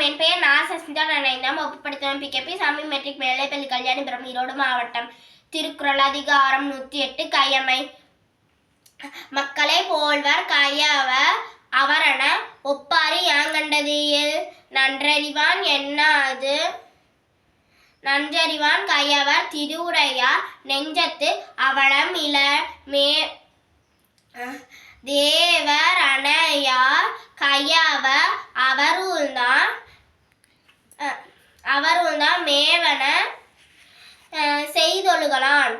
வணக்கம் என் பெயர் நான் சஸ்மிதா நான் ஐந்தாம் வகுப்பு படித்தவன் பிகேபி சாமி மெட்ரிக் மேல்நிலைப்பள்ளி கல்யாணிபுரம் ஈரோடு மாவட்டம் திருக்குறள் அதிகாரம் நூற்றி எட்டு கையமை மக்களை போல்வர் கையவ அவரென ஒப்பாரி யாங்கண்டதியில் நன்றறிவான் என்னாது நன்றறிவான் கையவர் திருவுடையார் நெஞ்சத்து அவளம் இள மே தேவர் அணையார் கையவ அவருள்தான் அவரும் தான் மேவன செய்தொழுகலான்.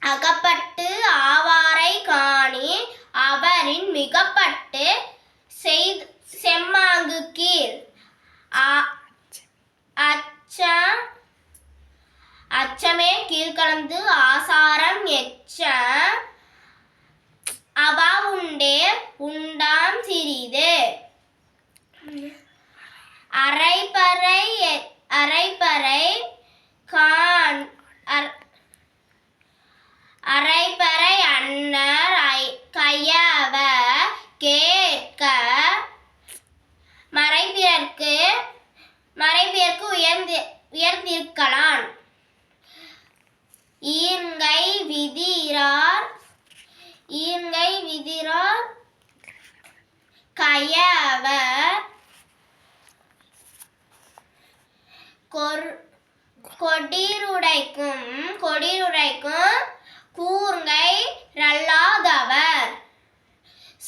அகப்பட்டு ஆவாரை காணி அவரின் மிகப்பட்டு செய்து செம்மாங்கு கீழ். அ- அச்ச அச்சமே கீழ்கலந்து ஆசாரம் எச்ச அரைப்பறை அன்னர் கையாவ கையவ கேட்க மறைபிறர்க்கு மறைபிறர்க்கு உயர்ந்து உயர்ந்திருக்கலான் ஈங்கை விதிரார் ஈங்கை விதிரார் கையாவ கொடிருடைக்கும்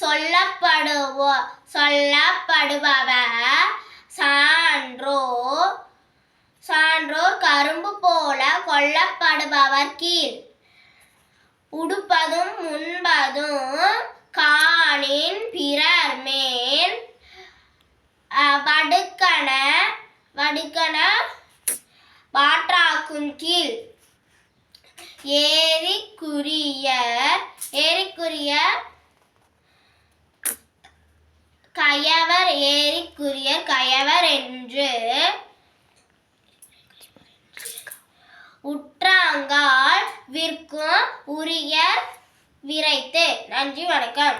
சொல்லப்படுவோ சொல்லப்படுபவர் சான்றோ சான்றோர் கரும்பு போல கொல்லப்படுபவர் கீழ். உடுப்பதும் உண்பதும் காணின் பிறர் மேல். வடுக்கண வடுக்கண பாற்றாக்கும் வாற்றாக்கும் கீழ். ஏரிக்குரியர் ஏரிக்குரியர் கயவர் ஏரிக்குரியர் கயவர் என்று உற்றாங்கால் விற்கும் உரியர் விரைத்து. நன்றி வணக்கம்.